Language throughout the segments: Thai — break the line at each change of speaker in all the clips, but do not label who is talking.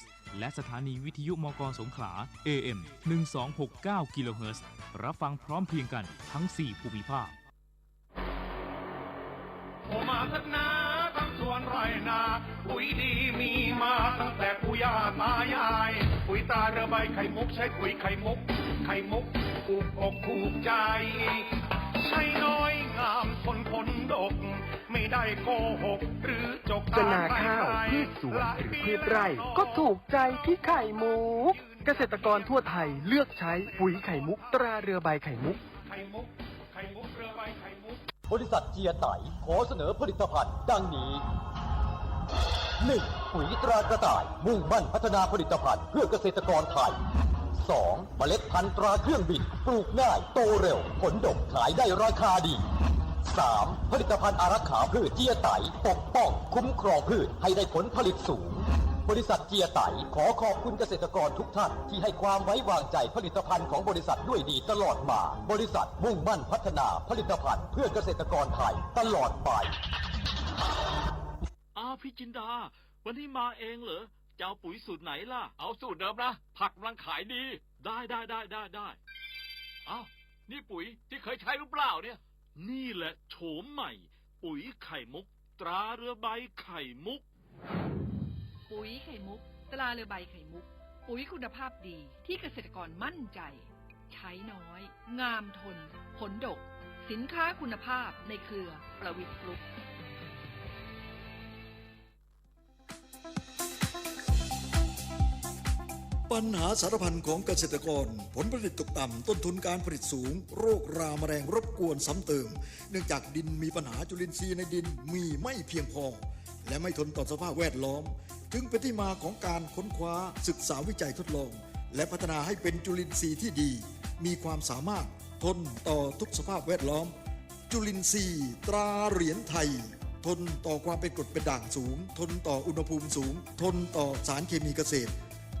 ร์และสถานีวิทยุมกสงขลา AM 1269กิโลเฮิรตซ์รับฟังพร้อมเพียงกันทั้ง 4 ภูมิภาค
โอมาทักนา วนไรนา ปุ๋ยดีมีมาตั้งแต่ปู่ย่าตายาย ปุ๋ยตาเรือใบไข่มุกใช้ปุ๋ยไข่มุก ไข่มุกถูกอกถูกใจ ใช้น้อยงามทนผลดก ไม่ได้โกหก หรือจก
จะนาข้าวพืชสวนหรือพืชไร่ก็ถูกใจที่ไข่มุก เกษตรกรทั่วไทยเลือกใช้ปุ๋ยไข่มุก ตราเรือใบไข่มุก
ไข่มุก ไข่มุก บ
ริษัทเจียไตขอเสนอผลิตภัณฑ์ดังนี้ 1. ปุ๋ยตรากระต่าย มุ่งมั่นพัฒนาผลิตภัณฑ์เพื่อเกษตรกรไทย 2. เมล็ดพันธุ์ตราเครื่องบิน ปลูกง่ายโตเร็ว ผลดกขายได้ราคาดี 3. ผลิตภัณฑ์อารักขาพืชเจียไตปกป้องคุ้มครองพืชให้ได้ผลผลิตสูง บริษัทเจียไตขอขอบคุณเกษตรกรทุกท่านที่ให้ความไว้วางใจผลิตภัณฑ์ของบริษัทด้วยดีตลอดมา บริษัทมุ่งมั่นพัฒนาผลิตภัณฑ์เพื่อเกษตรกรไทยตลอดไป
อ้าวพี่จินดา วันนี้มาเองเหรอจะเอาปุ๋ยสูตรไหนล่ะ เอาสูตรเดิมนะ ผักกำลังขายดี ได้ได้ได้ได้ได้เอ้านี่ปุ๋ยที่เคยใช้หรือเปล่าเนี่ย นี่แหละโฉมใหม่ ปุ๋ยไข่มุก ตราเรือใบไข่มุก
ปุ๋ยไข่มุก ตราเรือใบไข่มุก ปุ๋ยคุณภาพดีที่เกษตรกรมั่นใจ ใช้น้อย งามทน ผลดก สินค้าคุณภาพในเครือประวิตรกรุ๊ป
ปัญหาสารพันของเกษตรกร ผลผลิตตกต่ำต้นทุนการผลิตสูง โรคราแมลงรบกวนซ้ำเติม เนื่องจากดินมีปัญหาจุลินทรีย์ในดินมีไม่เพียงพอ และไม่ทนต่อสภาพแวดล้อม จึงเป็นที่มาของการค้นคว้าศึกษาวิจัยทดลอง และพัฒนาให้เป็นจุลินทรีย์ที่ดี มีความสามารถทนต่อทุกสภาพแวดล้อม จุลินทรีย์ตราเหรียญไทย ทนต่อความเป็นกรดเป็นด่างสูง ทนต่ออุณหภูมิสูง ทนต่อสารเคมีเกษตร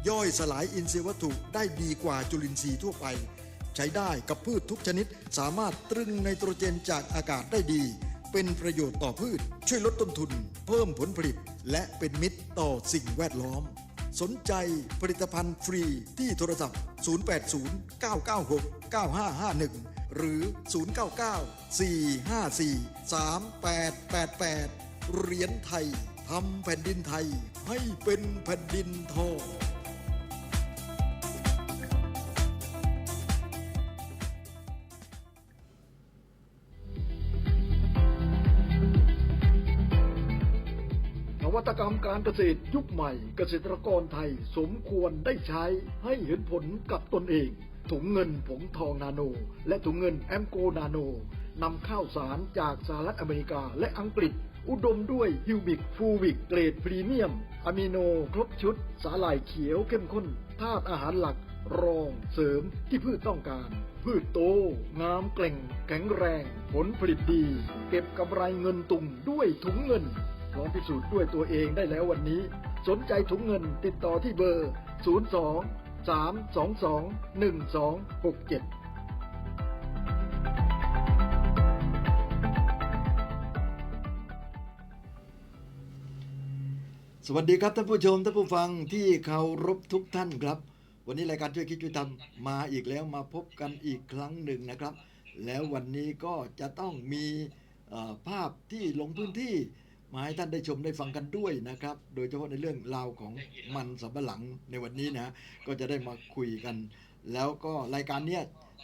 ย่อยสลายอินทรีย์วัตถุได้ดีกว่าจุลินทรีย์ทั่วไป ใช้ได้กับพืชทุกชนิดสามารถตรึงไนโตรเจนจากอากาศได้ดี เป็นประโยชน์ต่อพืช ช่วยลดต้นทุน เพิ่มผลผลิต และเป็นมิตรต่อสิ่งแวดล้อม สนใจผลิตภัณฑ์ฟรีที่โทรศัพท์ 080-996-9551 หรือ 099-454-3888 เหรียญไทยทำแผ่นดินไทยให้เป็นแผ่นดินทอง กรรมการเกษตรยุคใหม่ เกษตรกรไทยสมควรได้ใช้ให้เห็นผลกับตนเอง ถุงเงินผงทองนาโน และถุงเงินแอมโกนาโนนำข้าวสารจากสหรัฐอเมริกาและอังกฤษ อุดมด้วยฮิวบิกฟูวิกเกรดพรีเมียมอะมิโนครบชุด สาหร่ายเขียวเข้มข้นธาตุอาหารหลัก รองเสริมที่พืชต้องการ พืชโต งามเกล่ง แข็งแรง ผลผลิตดี เก็บกำไรเงินตุงด้วยถุงเงิน ลองพิสูจน์ด้วยตัวเองได้แล้ววันนี้ สนใจถุงเงินติดต่อที่เบอร์ 02 322 1267สวัสดีครับท่านผู้ชมท่านผู้ฟังที่เคารพทุกท่านครับ วันนี้รายการช่วยคิดช่วยทำมาอีกแล้วมาพบกันอีกครั้งหนึ่งนะครับ แล้ววันนี้ก็จะต้องมีภาพที่ลงพื้นที่ มาให้ท่านได้ชมได้ฟังกันด้วยนะครับ โดยเฉพาะในเรื่องราวของมันสำปะหลังในวันนี้นะก็จะได้มาคุยกัน แล้วก็รายการเนี้ย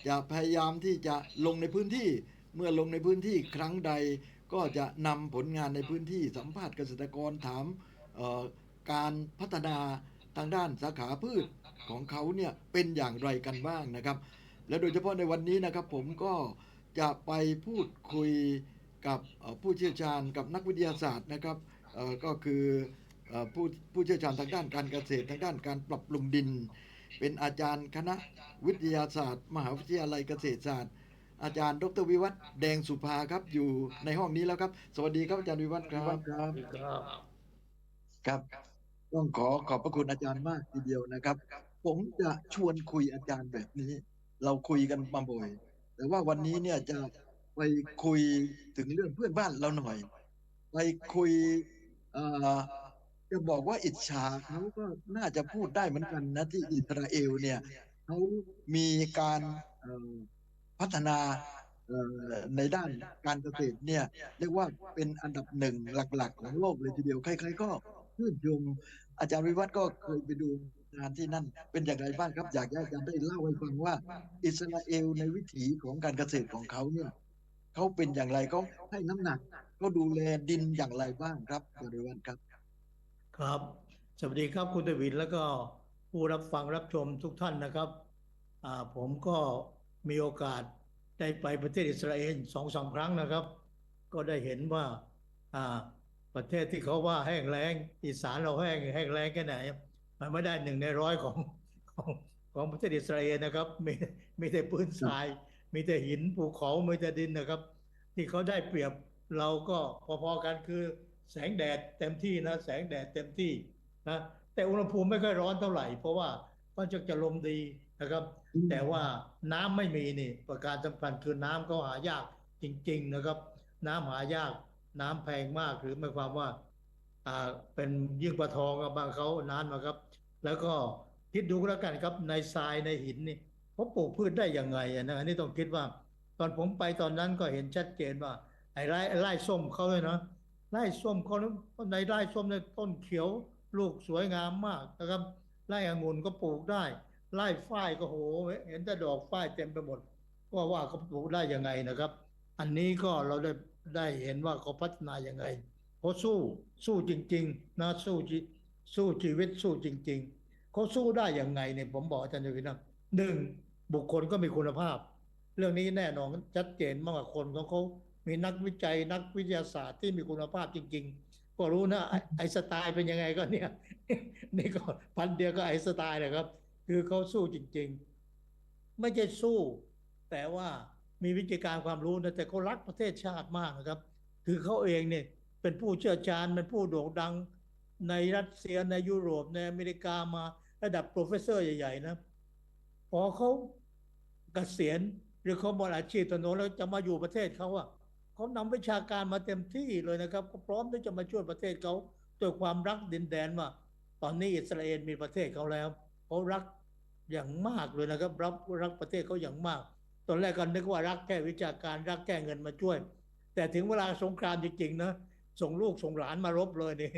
จะพยายามที่จะลงในพื้นที่เมื่อลงในพื้นที่ครั้งใด ก็จะนำผลงานในพื้นที่สัมภาษณ์เกษตรกรถามเอ่อการพัฒนาทางด้านสาขาพืชของเขาเนี่ยเป็นอย่างไรกันบ้างนะครับ และโดยเฉพาะในวันนี้นะครับผมก็จะไปพูดคุย กับเอ่อผู้เชี่ยวชาญกับนักวิทยาศาสตร์นะครับเอ่อก็คือเอ่อผู้ผู้เชี่ยวชาญทางด้านการเกษตรทางด้านการปรับปรุงดิน เป็นอาจารย์คณะวิทยาศาสตร์ มหาวิทยาลัยเกษตรศาสตร์ อาจารย์ดรวิวัฒน์แดงสุภาครับอยู่ในห้องนี้แล้วครับ สวัสดีครับอาจารย์วิวัฒน์ครับครับต้องขอขอบพระคุณอาจารย์มากทีเดียวนะครับ ผมจะชวนคุยอาจารย์แบบนี้ เราคุยกันมาบ่อย แต่ว่าวันนี้เนี่ยจะ ไปคุยถึงเรื่องเพื่อนบ้านเราหน่อย ไปคุยเจะบอกว่าอิจฉาเขาก็น่าจะพูดได้เหมือนกันนะที่อิสราเอลเนี่ยเขามีการพัฒนาในด้านการเกษตรเนี่ยเรียกว่าเป็นอันดับหนึ่งหลัก ๆ ของโลกเลยทีเดียวใครๆก็ชื่นชมอาจารย์วิวัฒน์ก็เคยไปดูงานที่นั่นเป็นอย่างไรบ้างครับ อยากให้อาจารย์ได้เล่าให้ฟังว่า อิสราเอลในวิถีของการเกษตรของเขาเนี่ย เขาเป็นอย่างไรเขาให้น้ำหนักเขาดูแลดินอย่างไรบ้างครับอาจารย์วิวัฒน์ครับ
ครับ สวัสดีครับคุณเดวิดแล้วก็ผู้รับฟังรับชมทุกท่านนะครับผมก็มีโอกาสได้ไปประเทศอิสราเอลสองสามครั้งนะครับ ก็ได้เห็นว่าอ่าประเทศที่เขาว่าแห้งแล้งอีสานเราแห้งแห้งแล้งแค่ไหนมันไม่ได้หนึ่งในร้อยของของของประเทศอิสราเอลนะครับ มีมีแต่พื้นทราย มีแต่หินภูเขามีแต่ดินนะครับ ที่เขาได้เปรียบเราก็พอๆกันคือแสงแดดเต็มที่นะ แสงแดดเต็มที่นะแต่อุณหภูมิไม่ค่อยร้อนเท่าไหร่ เพราะว่าก็จะจะลมดีนะครับ แต่ว่าน้ำไม่มีนี่ ประการสำคัญคือน้ำก็หายากจริง ๆนะครับ น้ำหายากน้ำแพงมากหรือหมายความว่าอ่าเป็นยิ่งกว่าทองกับบางเขานานมาครับ แล้วก็คิดดูแล้วกันครับในทรายในหินนี่ เขาปลูกพืชได้ยังไงอะนะอันนี้ต้องคิดว่า ตอนผมไปตอนนั้นก็เห็นชัดเจนว่า ไอ้ไร่ไร่ส้มเขาเลยนะไร่ส้มเขาในไร่ส้มเนี่ยต้นเขียวลูกสวยงามมากนะครับไร่องุ่นก็ปลูกได้ไร่ฝ้ายก็โห เห็นแต่ดอกฝ้ายเต็มไปหมดก็ว่าเขาปลูกได้ยังไงนะครับ อันนี้ก็เราได้ได้เห็นว่าเขาพัฒนายังไงเขาสู้สู้จริง ๆนะสู้สู้ชีวิตสู้จริง ๆเขาสู้ได้ยังไงเนี่ยผมบอกอาจารย์อยู่นะหนึ่ง บุคคลก็มีคุณภาพ เรื่องนี้แน่นอนชัดเจนมากกว่าคนของเขามีนักวิจัยนักวิทยาศาสตร์ที่มีคุณภาพจริง ๆ ก็รู้นะไอสไตล์เป็นยังไงก็เนี่ยนี่ก็พันเดียวก็ไอสไตล์นะครับ คือเขาสู้จริง ๆ ไม่ใช่สู้ แต่ว่ามีวิธีการความรู้นะแต่เขารักประเทศชาติมากนะครับ คือเขาเองเนี่ยเป็นผู้เชี่ยวชาญเป็นผู้โด่งดังในรัสเซียในยุโรปในอเมริกามาระดับโปรเฟสเซอร์ใหญ่ๆนะ พอเขาเกษียณหรือเขาหมดอาชีพตนโนแล้วจะมาอยู่ประเทศเขาอะเขานำวิชาการมาเต็มที่เลยนะครับก็พร้อมที่จะมาช่วยประเทศเขาด้วยความรักดินแดนว่าตอนนี้อิสราเอลมีประเทศเขาแล้วเขารักอย่างมากเลยนะครับรักรักประเทศเขาอย่างมาก ตอนแรกก็นึกว่ารักแค่วิชาการรักแค่เงินมาช่วย แต่ถึงเวลาสงครามจริงๆนะส่งลูกส่งหลานมารบเลยนี่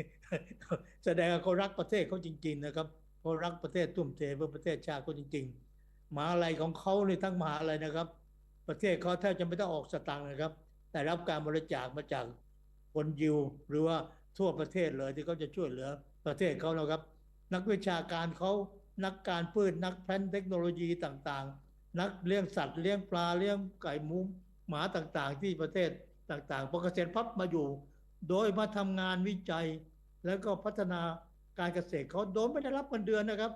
แสดงว่าเขารักประเทศเขาจริง ๆ นะครับเขารักประเทศทุ่มเทเพื่อประเทศชาติเขาจริง ๆ มหาอะไรของเขาในทั้งมหาอะไรนะครับ ประเทศเขาแทบจะไม่ต้องออกสตางค์นะครับ แต่รับการบริจาคมาจากคนยิวหรือว่าทั่วประเทศเลยที่เขาจะช่วยเหลือประเทศเขานะครับ นักวิชาการเขานักการพืชนักแพลนเทคโนโลยีต่างๆ นักเลี้ยงสัตว์เลี้ยงปลาเลี้ยงไก่หมูหมาต่างๆ ที่ประเทศต่างๆพอเกษียณพับมาอยู่ โดยมาทำงานวิจัย แล้วก็พัฒนาการเกษตรเขาโดยไม่ได้รับเงินเดือนนะครับ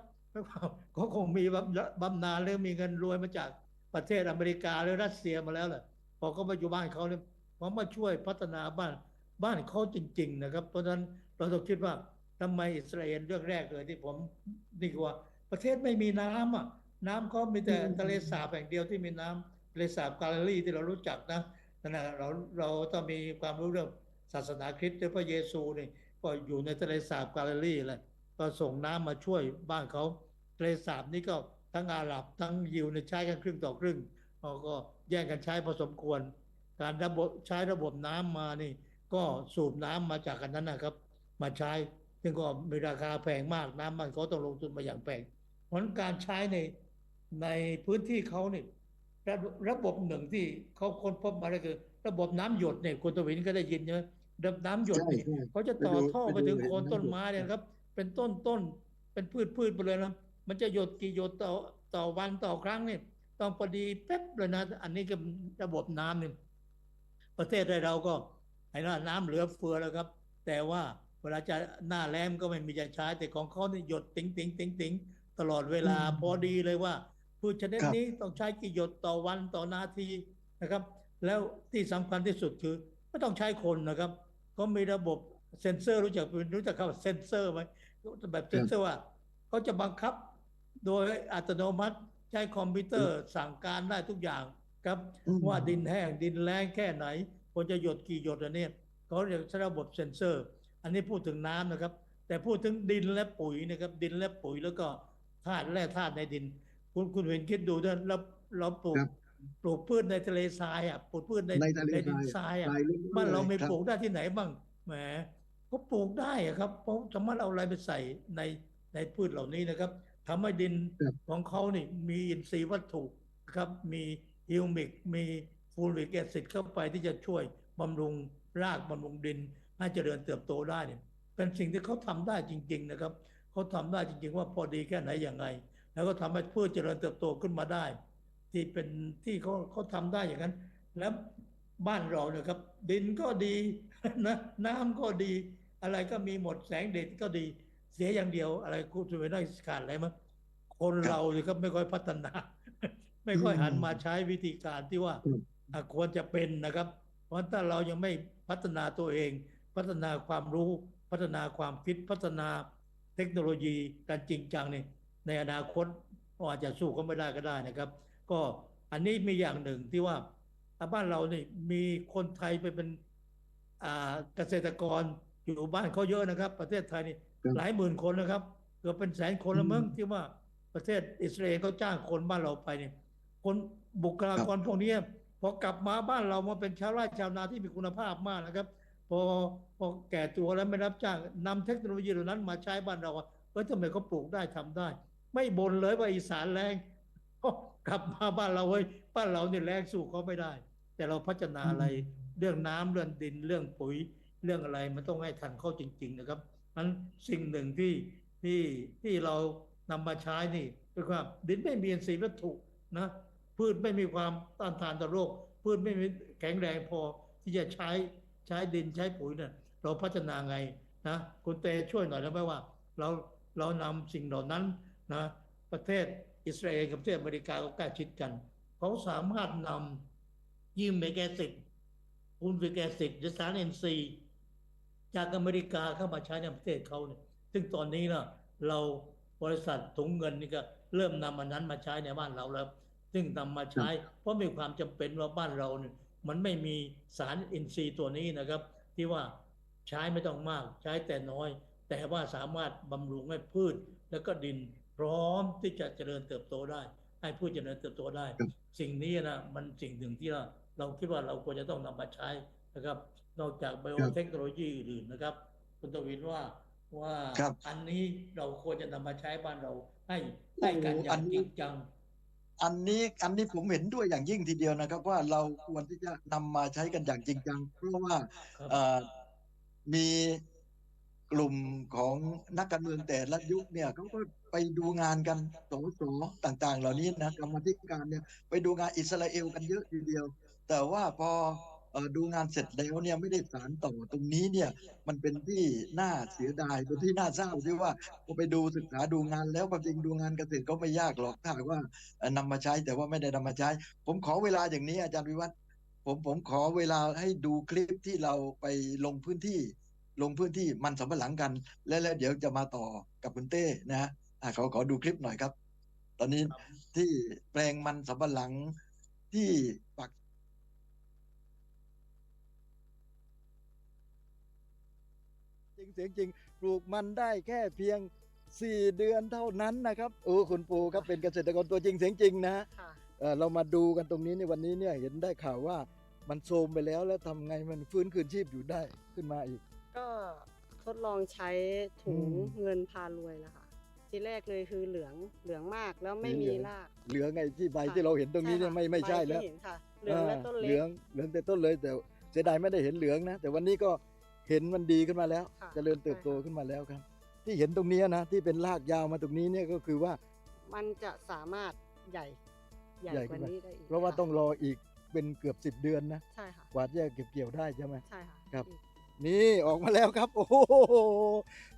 เขาคงมีบำบำนาญหรือมีเงินรวยมาจากประเทศอเมริกาหรือรัสเซียมาแล้วแหละพอเขามาอยู่บ้านเขาเนี่ยเขามาช่วยพัฒนาบ้านบ้านเขาจริง ๆ นะครับ เพราะฉะนั้นเราต้องคิดว่าทำไมอิสราเอลเรื่องแรกเลยที่ผมนี่คือว่า ประเทศไม่มีน้ำอะน้ำเขามีแต่ทะเลสาบแห่งเดียวที่มีน้ำทะเลสาบกาลิลีที่เรารู้จักนะนั่นแหละเราเราต้องมีความรู้เรื่องศาสนาคริสต์พระเยซูนี่ก็อยู่ในทะเลสาบกาลิลีแหละก็ส่งน้ำมาช่วยบ้านเขา ทะเลสาบนี่ก็ทั้งอาหรับทั้งยิวเนี่ยใช้กันครึ่งต่อครึ่งเขาก็แย่งกันใช้พอสมควร การระบบใช้ระบบน้ำมานี่ ก็สูบน้ำมาจากกันนั้นนะครับ มาใช้ซึ่งก็มีราคาแพงมากน้ำมันเขาต้องลงทุนมาอย่างแพงเพราะการใช้ในในพื้นที่เขาเนี่ยระระบบหนึ่งที่เขาค้นพบมาได้คือ ระบบน้ำหยดเนี่ยคุณตวินก็ได้ยินใช่ไหมระบบน้ำหยดนี่
ใช่ใช่
เขาจะต่อท่อไป
ไปดู
ถึงโคน
เห็น
ต้นไม้เนี่ยครับ เป็นต้นต้นเป็นพืชพืชไปเลยนะ มันจะหยดกี่หยดต่อต่อวันต่อครั้งเนี่ยต้องพอดีแป๊บเลยนะ อันนี้ก็ระบบน้ำเนี่ยประเทศเราก็ไอ้นั่นน้ำเหลือเฟือแล้วครับ แต่ว่าเวลาจะหน้าแล้งก็ไม่มีจะใช้แต่ของเขานี่หยดติ๋งติ๋งติ๋งติ๋งตลอดเวลา
อืม
พอดีเลยว่าพืชชนิด
ครับ
นี้ต้องใช้กี่หยดต่อวันต่อนาทีนะครับ แล้วที่สำคัญที่สุดคือไม่ต้องใช้คนนะครับเขามีระบบเซ็นเซอร์รู้จักรู้จักคำว่าเซ็นเซอร์ไหมแบบเซ็นเซอร์ว่าเขาจะบังคับ โดยอัตโนมัติใช้คอมพิวเตอร์สั่งการได้ทุกอย่างครับ
อืม
ว่าดินแห้งดินแล้งแค่ไหนควรจะหยดกี่หยดอันเนี้ยเขาเรียกใช้ระบบเซ็นเซอร์ อันนี้พูดถึงน้ำนะครับ แต่พูดถึงดินและปุ๋ยนะครับ ดินและปุ๋ยแล้วก็ธาตุแร่ธาตุในดิน คุณคุณเห็นคิดดูด้วยเราเราปลูก
ครับ
ปลูกพืชในทะเลทรายอะปลูกพืชใน
ในทะเล
ดิน
ท
ท
รารา
ยยอะ
ทรายล้วนๆ
บ้านเรา
เลย
ไม่
ครับ
ปลูกได้ที่ไหนบ้างแหมก็ปลูกได้อะครับเพราะสามารถเอาอะไรไปใส่ในในพืชเหล่านี้นะครับ ทำให้ดิน
ครับ
ของเขานี่มีอินทรีย์วัตถุครับ มีฮิวมิก มีฟูริกแอซิดเข้าไปที่จะช่วยบำรุงรากบำรุงดิน ให้เจริญเติบโตได้เนี่ยเป็นสิ่งที่เขาทำได้จริง ๆ นะครับเขาทำได้จริง ๆ ว่าพอดีแค่ไหนอย่างไรแล้วก็ทำให้พืชเจริญเติบโตขึ้นมาได้ ที่เป็นที่เขาเขาทำได้อย่างนั้น แล้วบ้านเราเนี่ยครับ ดินก็ดีนะน้ำก็ดี อะไรก็มีหมดแสงเด็ดก็ดี เสียอย่างเดียวอะไรคุณจะไปได้ขาดอะไรมั้งคนเราเนี่ยครับไม่ค่อยพัฒนา ไม่ค่อยหันมาใช้วิธีการที่ว่า
อืม
อะควรจะเป็นนะครับ เพราะถ้าเรายังไม่พัฒนาตัวเอง พัฒนาความรู้พัฒนาความคิดพัฒนาเทคโนโลยีการจริงจังเนี่ยในอนาคตก็อาจจะสู้ก็ไม่ได้ก็ได้นะครับ ก็อันนี้มีอย่างหนึ่งที่ว่าอะบ้านเราเนี่ยมีคนไทยไปเป็นอ่าเกษตรกรอยู่บ้านเขาเยอะนะครับ ประเทศไทยนี่
ครับ
หลายหมื่นคนนะครับเกือบเป็นแสนคนละมั้ง
อืม
ที่ว่าประเทศอิสราเอลเขาจ้างคนบ้านเราไปเนี่ยคนบุคลากรพวกเนี้ยพอกลับมาบ้านเรามาเป็นชาวไร่ชาวนาที่มีคุณภาพมากนะครับ พอพอแก่ตัวแล้วไม่รับจ้างนำเทคโนโลยีเหล่านั้นมาใช้บ้านเราอะเออทำไมเขาปลูกได้ทำได้ ไม่บ่นเลยว่าอีสานแรงกลับมาบ้านเราเว้ยบ้านเราเนี่ยแรงสู้เขาไม่ได้ แต่เราพัฒนาอะไรเรื่องน้ำเรื่องดินเรื่องปุ๋ยเรื่องอะไรมันต้องให้ทันเข้าจริง ๆ นะครับ นั้นสิ่งหนึ่งที่ที่ที่เรานำมาใช้นี่คือว่าดินไม่มีอินทรีย์วัตถุนะพืชไม่มีความต้านทานต่อโรค พืชไม่มีแข็งแรงพอที่จะใช้ใช้ดินใช้ปุ๋ยเนี่ยเราพัฒนาไงนะคุณเตช่วยหน่อยได้ไหมว่า เราเรานำสิ่งเหล่านั้นนะประเทศอิสราเอลกับประเทศอเมริกาก็ใกล้ชิดกัน เขาสามารถนำยิมเมกแอซิดปูนฟิกแอซิดหรือสารเอ็นซี จากอเมริกาเข้ามาใช้ในประเทศเขาเนี่ยซึ่งตอนนี้นะเราบริษัทถุงเงินนี่ก็เริ่มนำอันนั้นมาใช้ในบ้านเราแล้ว ซึ่งนำมาใช้ เพราะมีความจำเป็นว่าบ้านเราเนี่ยมันไม่มีสารอินทรีย์ตัวนี้นะครับ ที่ว่าใช้ไม่ต้องมากใช้แต่น้อย แต่ว่าสามารถบำรุงให้พืช แล้วก็ดินพร้อมที่จะเจริญเติบโตได้ ให้พืชเจริญเติบโตได้
ครับ
สิ่งนี้นะมันสิ่งหนึ่งที่เราเราคิดว่าเราควรจะต้องนำมาใช้นะครับ นอกจากไบโอเทคโนโลยีอื่นๆนะครับ คุณตวินว่าว่า
ครับ
อันนี้เราควรจะนำมาใช้บ้านเราให้ให้กันอ
โอ้อั
ย่านง
นี้
จริงจัง
อันนี้อันนี้ผมเห็นด้วยอย่างยิ่งทีเดียวนะครับ ว่าเราควรที่จะนำมาใช้กันอย่างจริงจัง เพราะว่า
ครับ
เอ่อมีกลุ่มของนักการเมืองแต่ละยุคเนี่ยเขาก็ไปดูงานกันสสต่าง ๆ เหล่านี้นะกรรมาธิการเนี่ยไปดูงานอิสราเอลกันเยอะทีเดียว แต่ว่าพอเอ่อ ดูงานเสร็จแล้วเนี่ยไม่ได้สารต่อตรงนี้เนี่ยมันเป็นที่น่าเสียดายเป็นที่น่าเศร้าที่ว่าพอไปดูศึกษาดูงานแล้วความจริงดูงานเกษตรก็ไม่ยากหรอกถ้าหากว่าเอ่อนำมาใช้แต่ว่าไม่ได้นำมาใช้ ผมขอเวลาอย่างนี้อาจารย์วิวัฒน์ผมผมขอเวลาให้ดูคลิปที่เราไปลงพื้นที่ ลงพื้นที่มันสำปะหลังกัน แล้วแล้วเดี๋ยวจะมาต่อกับคุณเต้นะฮะอะขอขอดูคลิปหน่อยครับ ตอนนี้ที่แปลงมันสำปะหลังที่ปัก จ ริงเสียงจริง ปลูกมันได้แค่เพียง 4 เดือนเท่านั้นนะครับโอ้คุณปูครับเป็นเกษตรกรตัวจริงเสียงจริงนะฮะ
ค่ะ
เอ่อเรามาดูกันตรงนี้ในวันนี้เนี่ยเห็นได้ข่าวว่ามันโทรมไปแล้วแล้วทำไงมันฟื้นคืนชีพอยู่ได้ขึ้นมาอีก
ก็ทดลองใช้ถุง
อืม
เงินพารวยแล้วค่ะทีแรกเลยคือเหลืองเหลืองมากแล้วไม่
เหลื
มี
อง
ราก
เหลืองไงที่ใบ
ค่ะ
ที่เราเห็นตรงนี้เนี่ย
ค่ะ
ไม่ไม่ใช่
ใบที่
แล้ว
เห็นค่ะเหลืองและต้น
เห
เล็
ลื
ก
องเหลืองแต่ต้นเลยแต่เสียดายไม่ได้เห็นเหลืองนะแต่วันนี้ก็ เห็นมันดีขึ้นมาแล้ว
ค่ะ
เจริญเติบโต
ใช่ค่ะ
ขึ้นมาแล้วครับ ที่เห็นตรงเนี้ยนะที่เป็นรากยาวมาตรงนี้เนี่ยก็คือว่า
มันจะสามารถใหญ่ใหญ่
ใหญ่
ก
ขึ้
ว่าน
มา
นี้ได้อีก
เพราะว่า
ค่
ต้องรออีกเป็นเกือบสิบเดือนนะ
ใช่ค่ะ
กว่าที่จะเก็บเกี่ยวได้ใช่ไหม
ใช่ค่ะ
ครับ
อีก
นี่ออกมาแล้วครับ โอ้โห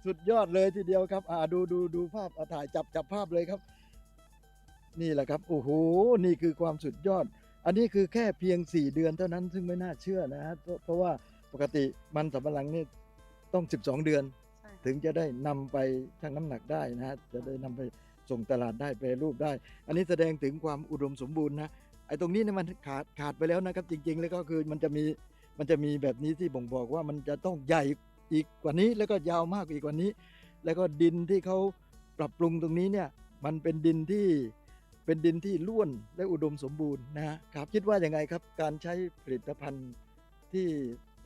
สุดยอดเลยทีเดียวครับ อ่าดูดูดูภาพอ่าถ่ายจับจับภาพเลยครับ นี่แหละครับ โอ้โหนี่คือความสุดยอด อันนี้คือแค่เพียง4เดือนเท่านั้นซึ่งไม่น่าเชื่อนะฮะเพราะเพราะว่าป กติมันสำปะหลังนี่ต้อง 12 เดือน
ใช่ค่ะ
ถึงจะได้นำไปชั่งน้ำหนักได้นะฮะจะได้นำไปส่งตลาดได้แปรรูปได้ อันนี้แสดงถึงความอุดมสมบูรณ์นะไอ้ตรงนี้เนี่ยมันขาดขาดไปแล้วนะครับ จริง ๆ แล้วก็คือมันจะมีมันจะมีแบบนี้ที่บ่งบอกว่ามันจะต้องใหญ่อีกกว่านี้ แล้วก็ยาวมากอีกกว่านี้ แล้วก็ดินที่เขาปรับปรุงตรงนี้เนี่ยมันเป็นดินที่เป็นดินที่ร่วนและอุดมสมบูรณ์นะครับคิดว่าอย่างไงครับการใช้ผลิตภัณฑ์ที่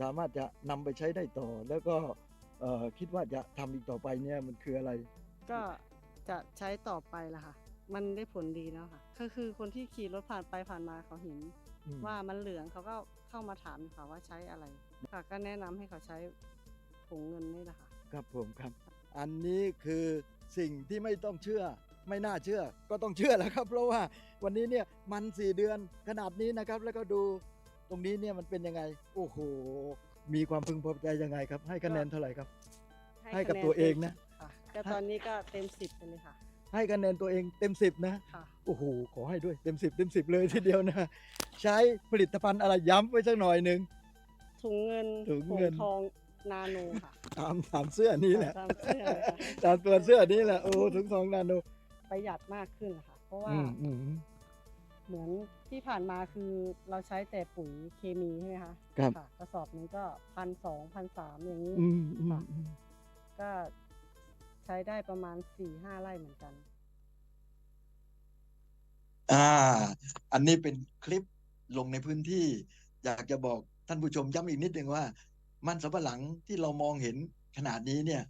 สามารถจะนำไปใช้ได้ต่อ แล้วก็เอ่อคิดว่าจะทำอีกต่อไปเนี่ยมันคืออะไร
ก็จะใช้ต่อไปละค่ะ มันได้ผลดีแล้วค่ะก็คือคนที่ขี่รถผ่านไปผ่านมาเขาเห็น
อืม
ว่ามันเหลืองเขาก็เข้ามาถามค่ะว่าใช้อะไรค่ะก็แนะนำให้เขาใช้ผงเงินนี่แหละค่ะ
ครับผมครับ อันนี้คือสิ่งที่ไม่ต้องเชื่อ ไม่น่าเชื่อ ก็ต้องเชื่อแล้วครับ เพราะว่าวันนี้เนี่ยมันสี่เดือนขนาดนี้นะครับ แล้วก็ดู ตรงนี้เนี่ยมันเป็นยังไง โอ้โห มีความพึงพอใจยังไงครับ ให้คะแนนเท่าไหร่ครับ ให้กับ
คะแนน
ตัวเองนะ
ค่ะก็ตอนนี้ก็เต็มสิบไปเลยค่ะ
ให้คะแนนตัวเองเต็มสิบนะ
ค่ะ
โอ้โห ขอให้ด้วยเต็มสิบเต็มสิบเลยทีเดียวนะ ใช้ผลิตภัณฑ์อะไรย้ำไว้สักหน่อยหนึ่ง
ถุงเงิน
ถุงเงิน
ทองนาโนค่ะ
ตามตามเสื้อนี้แหละ
ตามเสื้อเลยค่ะ
ตามตัวเสื้อนี้แหละ โอ้ถึงสองนาโน
ประหยัดมากขึ้นค่ะ เพราะว่า
อืมอืม
เหมือน ที่ผ่านมาคือเราใช้แต่ปุ๋ยเคมีใช่ไหมคะ
ครับะ
กระสอบหนึงก็พันสองพันสามอย่างนี้
อืมอืม
ค่ะ
อืม
ก็ใช้ได้ประมาณสี่ห้าไร่เหมือนกัน
อ่า อันนี้เป็นคลิปลงในพื้นที่ อยากจะบอกท่านผู้ชมย้ำอีกนิดนึงว่า มันสำปะหลังที่เรามองเห็นขนาดนี้เนี่ย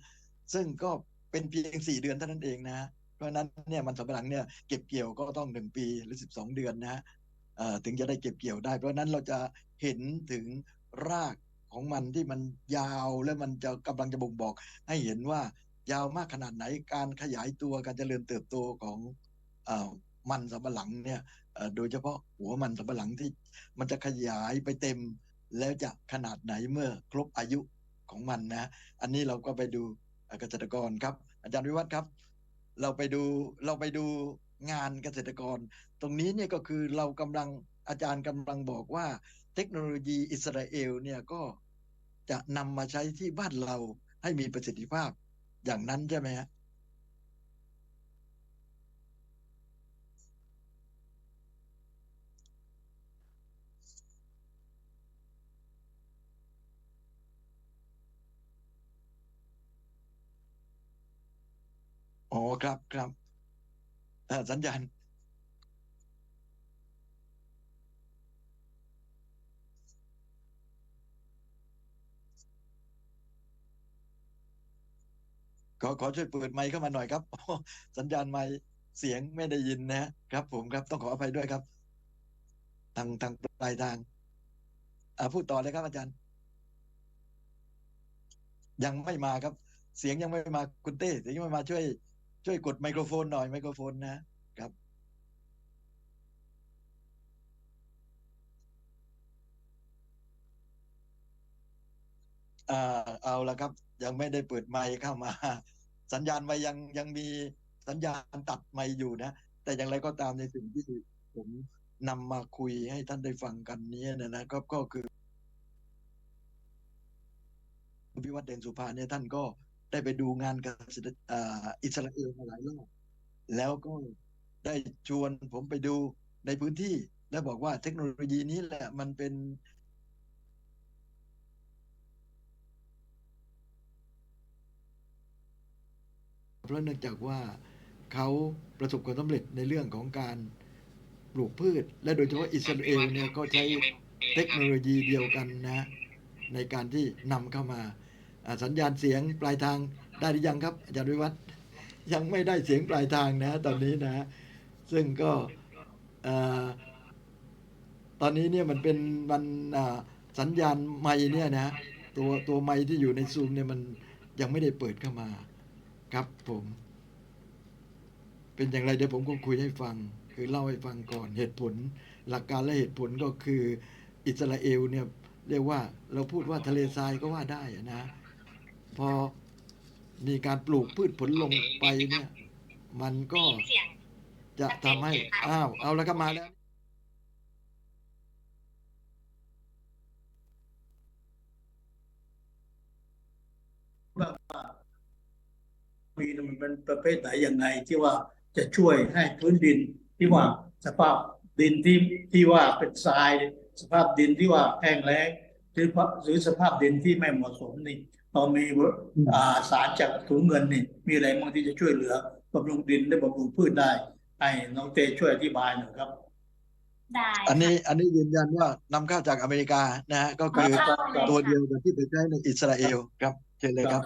ซึ่งก็เป็นเพียงสี่เดือนเท่านั้นเองนะเพราะฉะนั้นเนี่ยมันสำปะหลังเนี่ยเก็บเกี่ยวก็ต้องหนึ่งปีหรือสิบสองเดือนนะฮะเอ่อ ถึงจะได้เก็บเกี่ยวได้ เพราะนั้นเราจะเห็นถึงรากของมันที่มันยาวและมันจะกำลังจะบ่งบอก ให้เห็นว่ายาวมากขนาดไหนการขยายตัวการเจริญเติบโตของอมันสำปะหลังเนี่ยโดยเฉพาะหัวมันสำปะหลังที่มันจะขยายไปเต็ม แล้วจะขนาดไหนเมื่อครบอายุของมันนะ อันนี้เราก็ไปดูเอ่อเกษตรกรครับ อาจารย์วิวัฒน์ครับ เราไปดูเราไปดู งานเกษตรกร ตรงนี้เนี่ยก็คือเรากำลังอาจารย์กำลังบอกว่า เทคโนโลยีอิสราเอลเนี่ยก็จะนำมาใช้ที่บ้านเราให้มีประสิทธิภาพอย่างนั้นใช่ไหมฮะอ๋อครับครับ สัญญาณ ขอขอช่วยเปิดไมค์เข้ามาหน่อยครับ สัญญาณไมค์เสียงไม่ได้ยินนะครับ ผมครับต้องขออภัยด้วยครับ ทางทางปลายทางอ่าพูดต่อเลยครับอาจารย์ ยังไม่มาครับ เสียงยังไม่มาคุณเต้เสียงยังไม่มาช่วย ช่วยกดไมโครโฟนหน่อยไมโครโฟนนะครับ อ่าเอาละครับ ยังไม่ได้เปิดไมค์เข้ามา สัญญาณไมยังยังมีสัญญาณตัดไมค์อยู่นะ แต่อย่างไรก็ตามในสิ่งที่ผมนำมาคุยให้ท่านได้ฟังกันนี้นะนะครับก็คือพิวัตรเดนสุภาเนี่ยท่านก็ ได้ไปดูงานกับอิสราเอลมาหลายรอบแล้วก็ได้ชวนผมไปดูในพื้นที่ และบอกว่าเทคโนโลยีนี้แหละมันเป็นเพราะเนื่องจากว่าเขาประสบความสำเร็จในเรื่องของการปลูกพืช และโดยเฉพาะอิสราเอลเนี่ยก็ใช้เทคโนโลยีเดียวกันนะ ในการที่นำเข้ามา สัญญาณเสียงปลายทางได้หรือยังครับ อาจารย์วิวัฒน์ยังไม่ได้เสียงปลายทางนะ ตอนนี้นะ ซึ่งก็อตอนนี้เนี่ยมันเป็นมันสัญญาณไมค์เนี่ยนะตัวตัวไมค์ที่อยู่ในซูมเนี่ยมันยังไม่ได้เปิดเข้ามาครับผม เป็นอย่างไรเดี๋ยวผมก็คุยให้ฟัง คือเล่าให้ฟังก่อนเหตุผล หลักการและเหตุผลก็คืออิสราเอลเนี่ยเรียกว่าเราพูดว่าทะเลทรายก็ว่าได้นะ พอมีการปลูกพืชผลลงไปเนี่ย มันก็จะทำให้อ้าว เอาแล้วก็มาแล้ว
มีมันเป็นประเภทไหนยังไงที่ว่าจะช่วยให้พื้นดินที่ว่าสภาพดินที่ที่ว่าเป็นทราย สภาพดินที่ว่าแห้งแล้งหรือหรือสภาพดินที่ไม่เหมาะสมนี่ เรามีอ่าสารจากถุงเงินนี่มีอะไรบ้างที่จะช่วยเหลือบำรุงดินและบำรุงพืชได้ให้น้องเตช่วยอธิบายหน่อยครับ
ได้
อันนี้
ค่ะ
อันนี้ยืนยันว่านำเข้าจากอเมริกานะฮะก็คือ
ครับครับ
ตัวเดียวกับที่ไปใช้ในอิสราเอลครับเชิญเลยครับ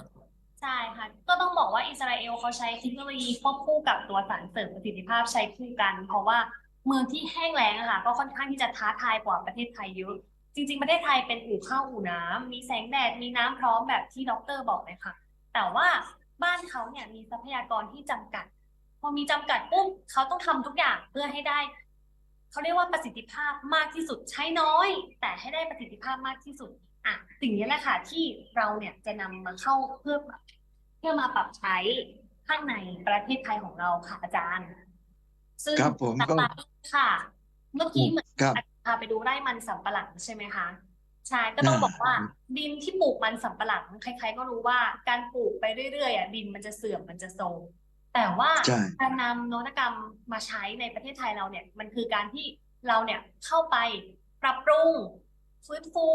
ใช่ค่ะก็ต้องบอกว่าอิสราเอลเขาใช้เทคโนโลยีควบคู่กับตัวสารเสริมประสิทธิภาพใช้คู่กัน เพราะว่าเมืองที่แห้งแล้งอะค่ะ ก็ค่อนข้างที่จะท้าทายกว่าประเทศไทยเยอะ จริงๆประเทศไทยเป็นอู่ข้าวอู่น้ำมีแสงแดดมีน้ำพร้อมแบบที่ด็อกเตอร์บอกเลยค่ะ แต่ว่าบ้านเขาเนี่ยมีทรัพยากรที่จำกัด พอมีจำกัดปุ๊บเขาต้องทำทุกอย่างเพื่อให้ได้เขาเรียกว่าประสิทธิภาพมากที่สุดใช้น้อย แต่ให้ได้ประสิทธิภาพมากที่สุดอะสิ่งนี้แหละค่ะที่เราเนี่ยจะนำมาเข้าเพื่อเพื่อมาปรับใช้ข้างในประเทศไทยของเราค่ะอาจารย์ ซึ่ง
ครับผมก็
ต่างๆค่ะ เมื่อกี้เหมือน
ครับ
พาไปดูไร่มันสำปะหลังใช่ไหมคะใช่ก็ต้องบอกว่าดินที่ปลูกมันสำปะหลังใครๆก็รู้ว่าการปลูกไปเรื่อยๆอะดินมันจะเสื่อมมันจะโทรมแต่ว่า
ใช่
การนำนวัตกรรมมาใช้ในประเทศไทยเราเนี่ยมันคือการที่เราเนี่ยเข้าไปปรับปรุงฟื้นฟู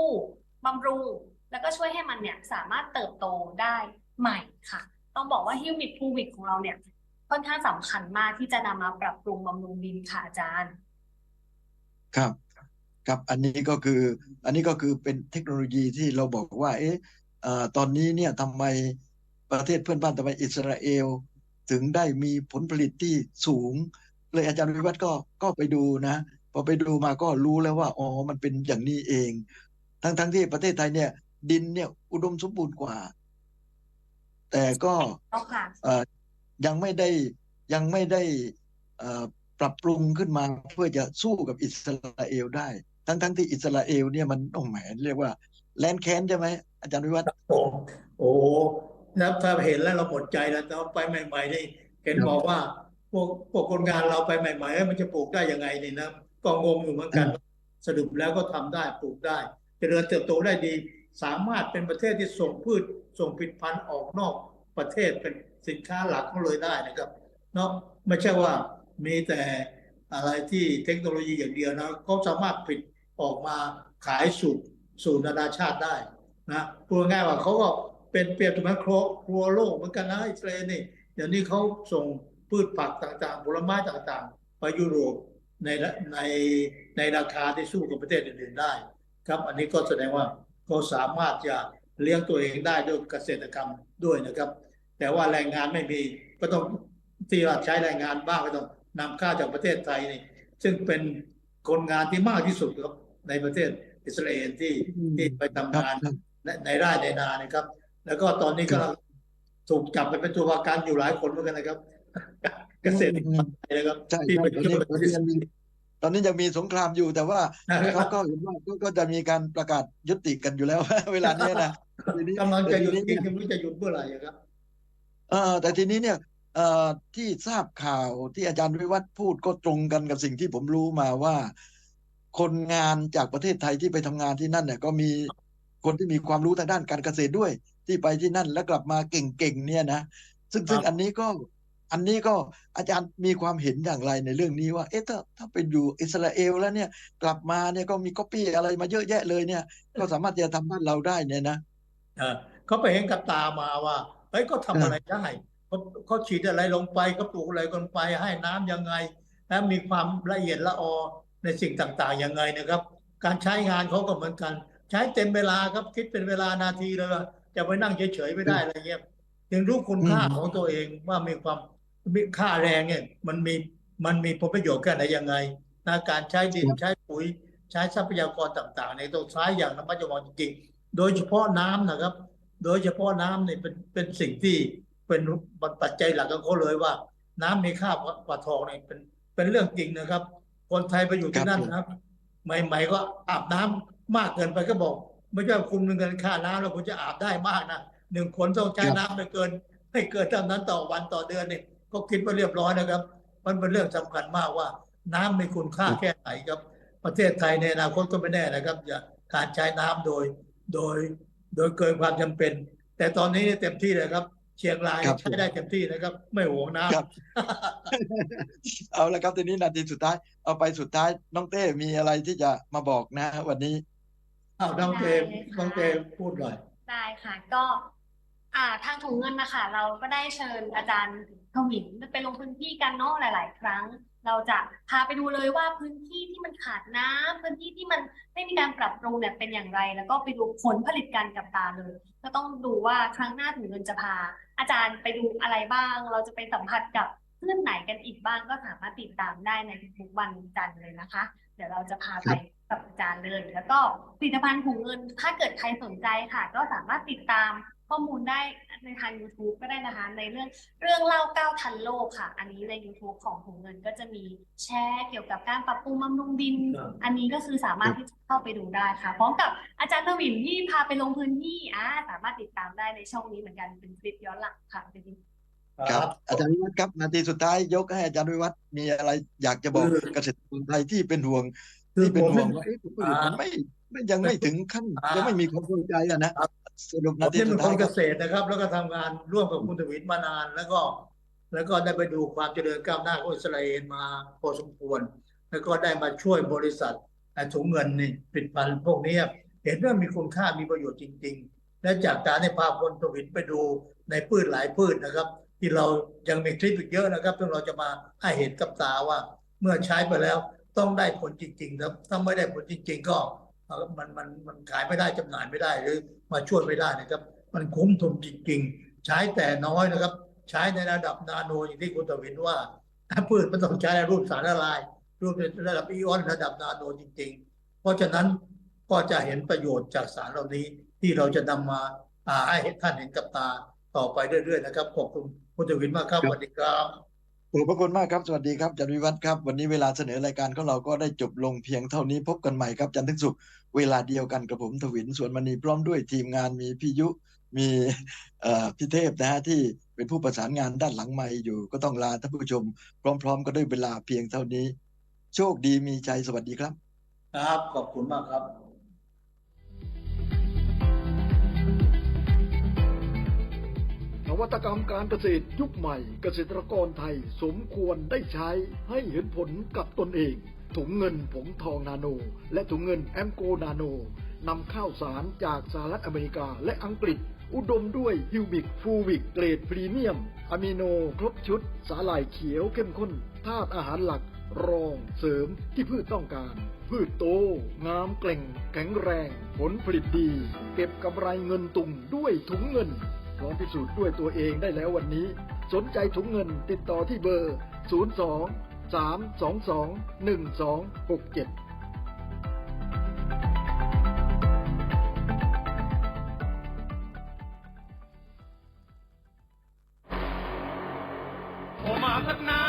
บำรุง แล้วก็ช่วยให้มันเนี่ยสามารถเติบโตได้ใหม่ค่ะ ต้องบอกว่าฮิวมิดพูวิกของเราเนี่ยค่อนข้างสำคัญมากที่จะนำมาปรับปรุงบำรุงดินค่ะอาจารย์
ครับ ครับอันนี้ก็คืออันนี้ก็คือเป็นเทคโนโลยีที่เราบอกว่าเอ๊ะเอ่อตอนนี้เนี่ยทำไมประเทศเพื่อนบ้านทำไมอิสราเอล ถึงได้มีผลผลิตที่สูง เลยอาจารย์วิวัฒน์ก็ก็ไปดูนะพอไปดูมาก็รู้แล้วว่าอ๋อมันเป็นอย่างนี้เอง ทั้งทั้งที่ประเทศไทยเนี่ย ดินเนี่ยอุดมสมบูรณ์กว่า แต่ก็
เอาค่ะ
เอ่อยังไม่ได้ยังไม่ได้เอ่อปรับปรุงขึ้นมาเพื่อจะสู้กับอิสราเอลได้ทั้งทั้งที่อิสราเอลเนี่ยมันต้องแหมเรียกว่าแลนแค้นใช่ไหมอาจารย์วิวัฒน์
โอ้โอ้แล้วถ้าเห็นแล้วเราหมดใจแล้วตอนไปใหม่ๆนี่เห็น
บ
อกว่าพวกพวกคนงานเราไปใหม่ๆเอ้ยมันจะปลูกได้ยังไงนี่นะก็งงอยู่เหมือนกัน สรุปแล้วก็ทำได้ปลูกได้เจริญเติบโตได้ดี สามารถเป็นประเทศที่ส่งพืชส่งผลิตภัณฑ์ออกนอกประเทศเป็นสินค้าหลักเขาเลยได้นะครับ เนาะไม่ใช่ว่ามีแต่ อะไรที่เทคโนโลยีอย่างเดียวนะเขาสามารถผลิตออกมาขายสู่สู่นานาชาติได้นะพูดง่ายว่าเขาก็เป็นเปรียบเสมือนครัวครัวโลกเหมือนกันนะอิสราเอลนี่เดี๋ยวนี้เขาส่งพืชผักต่างๆ ผลไม้ต่างๆ ไปยุโรปในในในราคาที่สู้กับประเทศอื่นๆได้ ครับอันนี้ก็แสดงว่าเขาสามารถจะเลี้ยงตัวเองได้ด้วยเกษตรกรรมด้วยนะครับ แต่ว่าแรงงานไม่มีก็ต้องที่ว่าใช้แรงงานบ้างก็ต้อง นำเข้าจากประเทศไทยนี่ซึ่งเป็นคนงานที่มากที่สุดครับในประเทศอิสราเอลที่ที่ไปทำ
ครับ
งาน
ครับ
ในในไร่ในนานะครับ แล้วก็ตอนนี้ก็ถูกจับไปเป็นตัวประกันอยู่หลายคนเหมือนกันนะครับ เกษตรกรไทยนะครับ
ใช่
ที่
ใช่
ไป
ตอน
ช่
นี้
วย
ตอนนี้ยังมีตอนนี้ยังมีสงครามอยู่แต่ว่าเขาก็เห็นว่าก็ก็จะมีการประกาศยุติกันอยู่แล้ว เวลานี้นะทีนี้
กำลังจะหยุด
แต่ที
กิ
นี้
น
เนี่ย
ยังไม่รู้จะหยุดเมื่อไหร่อะครับ
เอ่อแต่ทีนี้เนี่ยเอ่อ ที่ทราบข่าวที่อาจารย์วิวัฒน์พูดก็ตรงกันกับสิ่งที่ผมรู้มาว่า คนงานจากประเทศไทยที่ไปทำงานที่นั่นเนี่ยก็มีคนที่มีความรู้ทางด้านการเกษตรด้วย ที่ไปที่นั่นแล้วกลับมาเก่งๆเนี่ยนะซึ่งซึ่งอันนี้ก็อันนี้ก็อาจารย์มีความเห็นอย่างไรในเรื่องนี้ว่า เอ๊ะถ้าถ้าไปอยู่อิสราเอลแล้วเนี่ยกลับมาเนี่ยก็มีก๊อปปี้อะไรมาเยอะแยะเลยเนี่ย ก็สามารถจะทำบ้านเราได้เนี่ยนะ
เออเขาไปเห็นกับตามาว่าเฮ้ยก็ทำอะไรได้ เขาเขาฉีดอะไรลงไปเขาปลูกอะไรลงไปให้น้ำยังไงและมีความละเอียดละออในสิ่งต่างๆยังไงนะครับ การใช้งานเขาก็เหมือนกัน ใช้เต็มเวลาครับคิดเป็นเวลานาทีเลยว่าจะไปนั่งเฉยๆไม่ได้อะไรเงี้ยยังรู้คุณค่า
อืม
ของตัวเองว่ามีความมีค่าแรงเนี่ยมันมีมันมีผลประโยชน์แค่ไหนยังไงนะการใช้ดินใช้ปุ๋ย ใช้ทรัพยากรต่างๆ ในยต้องใช้อย่างระมัดระวังจริงๆ โดยเฉพาะน้ำนะครับ โดยเฉพาะน้ำเนี่ยเป็นเป็นสิ่งที่ เป็นปัจจัยหลักของเขาเลยว่า น้ำมีค่ากว่าทองเนี่ยเป็นเป็นเรื่องจริงนะครับ คนไทยไปอยู่ที่นั่นนะครับ ใหม่ ๆ ก็อาบน้ำมากเกินไปก็บอก ไม่ใช่คุณมีเงินค่าน้ำแล้วคุณจะอาบได้มากนะหนึ่งคนต้องใช้น้ำไม่เกิน ไม่เกินเท่านั้นต่อวันต่อเดือนเนี่ยก็คิดว่าเรียบร้อยนะครับ มันเป็นเรื่องสำคัญมากว่า น้ำมีคุณค่าแค่ไหนครับ ประเทศไทยในอนาคตก็ไม่แน่นะครับอย่าการใช้น้ำโดยโดยโดยเกินความจำเป็น แต่ตอนนี้เต็มที่เลยครับ เชียงราย
ครับ
ใช้ได้เต็มที่นะครับ ไม่หวงน้ำ
ครับเอาละครับทีนี้นาทีสุดท้าย เอาไปสุดท้ายน้องเต้มีอะไรที่จะมาบอกนะ วันนี้
อ้าวน้องเตม
ได้เลยค่ะ
น้องเตมพูดหน่อย
ได้ค่ะ ก็ อ่าทางถุงเงินนะคะเราก็ได้เชิญอาจารย์ทวินไปลงพื้นที่กันเนาะหลาย ๆ ครั้ง เราจะพาไปดูเลยว่าพื้นที่ที่มันขาดน้ำพื้นที่ที่มันไม่มีการปรับปรุงเนี่ยเป็นอย่างไร แล้วก็ไปดูผลผลิตกันกับตาเลย ก็ต้องดูว่าครั้งหน้าถุงเงินจะพา อาจารย์ไปดูอะไรบ้าง เราจะไปสัมผัสกับเพื่อนไหนกันอีกบ้างก็สามารถติดตามได้ในทุกวันจันทร์เลยนะคะ เดี๋ยวเราจะพาไปกับอาจารย์เลย แล้วก็ผลิตภัณฑ์ถุงเงิน ถ้าเกิดใครสนใจค่ะ ก็สามารถติดตาม ข้อมูลได้ในทาง YouTube ก็ได้นะคะ ในเรื่องเรื่องเล่าเก้าทันโลกค่ะ อันนี้ใน YouTube ของถุงเงินก็จะมีแชร์เกี่ยวกับการปรับปรุงบำรุงดิน
ครับ
อันนี้ก็คือสามารถที่จะเข้าไปดูได้ค่ะ พร้อมกับอาจารย์ทวินที่พาไปลงพื้นที่อ่าสามารถติดตามได้ในช่องนี้เหมือนกันเป็นคลิปย้อนหลังค่ะเป็น
ครับอาจารย์วิวัฒน์ครับนาทีสุดท้ายยกให้อาจารย์วิวัฒน์มีอะไรอยากจะบอก
คือ
เกษตรกรไทยที่เป็นห่วง
คือ
ที่เป็น
ผม
ห่วงว่าเอ๊ะผลผลิตมันไม่ไม่ยังไม่ถึงขั้น
อ่ายั
ยังไม่มีความเข้าใจอะนะ สรุป
ผ
นามที
เนี่ย
สุ
เป็
ด
นค
ท้าย
น
ค
เก
รับ
ษตรนะครับ แล้วก็ทำงานร่วมกับคุณทวินมานาน แล้วก็ แล้วก็ได้ไปดูความเจริญก้าวหน้าของอิสราเอลมาพอสมควร แล้วก็ได้มาช่วยบริษัทไอ้ถุงเงินนี่ผลิตภัณฑ์พวกนี้เห็นว่ามีคุณค่ามีประโยชน์จริง ๆ และจากการได้พาคนทวินไปดูในพืชหลายพืชนะครับ ที่เรายังมีคลิปอีกเยอะนะครับซึ่งเราจะมาให้เห็นกับตาว่า เมื่อใช้ไปแล้วต้องได้ผลจริงๆครับถ้าไม่ได้ผลจริง ๆ ก็ เอ่อมันมันมันขายไม่ได้จำหน่ายไม่ได้หรือมาช่วยไม่ได้นะครับ มันคุ้มทุนจริง ๆ ใช้แต่น้อยนะครับ ใช้ในระดับนาโนอย่างที่คุณตวินว่าถ้าพืชมันต้องใช้รูปสารละลายรูปในระดับอีออนระดับนาโนจริง ๆ เพราะฉะนั้นก็จะเห็นประโยชน์จากสารเหล่านี้ที่เราจะนำมาอ่าให้ท่านเห็นกับตาต่อไปเรื่อยๆนะครับขอบคุณคุณตวินมากครับสวัสดีครับ
ขอบพระคุณมากครับ สวัสดีครับจารย์วิวัฒน์ครับ วันนี้เวลาเสนอรายการของเราก็ได้จบลงเพียงเท่านี้พบกันใหม่ครับ จันทึงศุกร์เวลาเดียวกันกับผมทวินสวนมณีพร้อมด้วยทีมงานมีพี่ยุ มีพี่เทพนะฮะที่เป็นผู้ประสานงานด้านหลังไมค์อยู่ ก็ต้องลาท่านผู้ชม พร้อม ๆ ก็ด้วยเวลาเพียงเท่านี้ โชคดีมีใจสวัสดีครับ
ครับขอบคุณมากครับ
วัตกรรมการเกษตรยุคใหม่ เกษตรกรไทยสมควรได้ใช้ให้เห็นผลกับตนเอง ถุงเงินผงทองนาโน และถุงเงินแอมโกนาโนนำข้าวสารจากสหรัฐอเมริกาและอังกฤษ อุดมด้วยฮิวบิกฟูวิกเกรดพรีเมียม อะมิโนครบชุด สาหร่ายเขียวเข้มข้นธาตุอาหารหลัก รองเสริมที่พืชต้องการ พืชโต งามเกล่ง แข็งแรง ผลผลิตดี เก็บกำไรเงินตุงด้วยถุงเงิน ลองพิสูจน์ด้วยตัวเองได้แล้ววันนี้ สนใจถุงเงินติดต่อที่เบอร์ 02 322 1267ั
กนา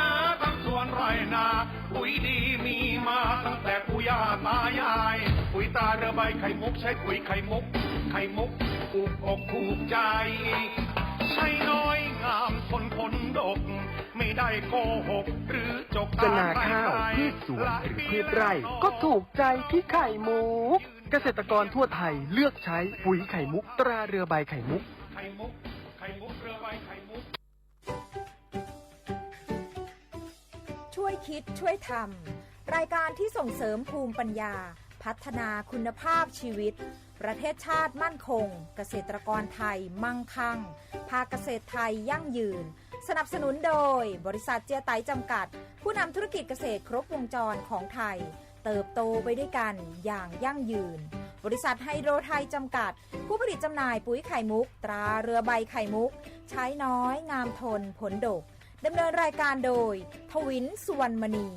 ทั้งสวนไรนาปุ๋ยดีมีมาตั้งแต่ปู่ย่าตายาย ปุ๋ยตาเรือใบไข่มุกใช้ปุ๋ยไข่มุก ไข่มุก ถูกอกถูกใจ ใช้น้อยงามทนผลดก ไม่ได้โกหก หรือจก
จะนาข้าวพืชสวนหรือพืชไร่ ก็ถูกใจที่ไข่มุก เกษตรกรทั่วไทยเลือกใช้ปุ๋ยไข่มุกตราเรือใบไข่มุก
ไข่มุก ไข่มุก เรือใบไข่มุก
ช่วยคิดช่วยทำรายการที่ส่งเสริมภูมิปัญญา พัฒนาคุณภาพชีวิต ประเทศชาติมั่นคง เกษตรกรไทยมั่งคั่งภาคเกษตรไทยยั่งยืน สนับสนุนโดย บริษัทเจียไตจำกัด ผู้นำธุรกิจเกษตรครบวงจรของไทย เติบโตไปด้วยกันอย่างยั่งยืน บริษัทไฮโดรไทยจำกัด ผู้ผลิตจำหน่ายปุ๋ยไข่มุก ตราเรือใบไข่มุก ใช้น้อยงามทนผลดกดำเนินรายการโดย ทวินสุวรรณมณี